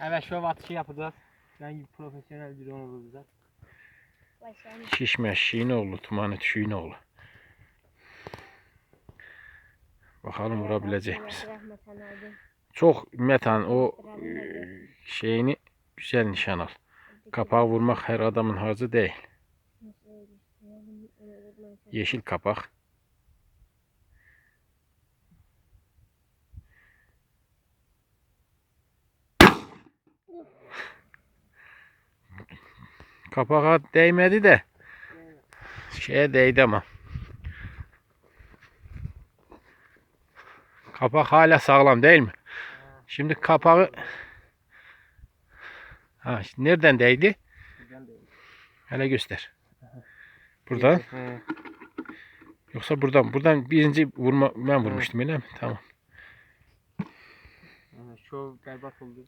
Evet şov atışı yapacağız. Ben gibi profesyonel bir onu bulacağız. Şişme Şiinoğlu, Tumanet Şiinoğlu. Bakalım vurabilecek misin? Çok metan o e, şeyini güzel nişan al. Kapağı vurmak her adamın harcı değil. Yeşil kapak. Kapağa değmedi de şeye değdi ama. Kapak hala sağlam değil mi? Şimdi kapağı ha, nereden değdi? Hele göster. Buradan. Yoksa buradan. Buradan birinci vurma ben vurmuştum öyle mi? Tamam. Şov berbat oldu.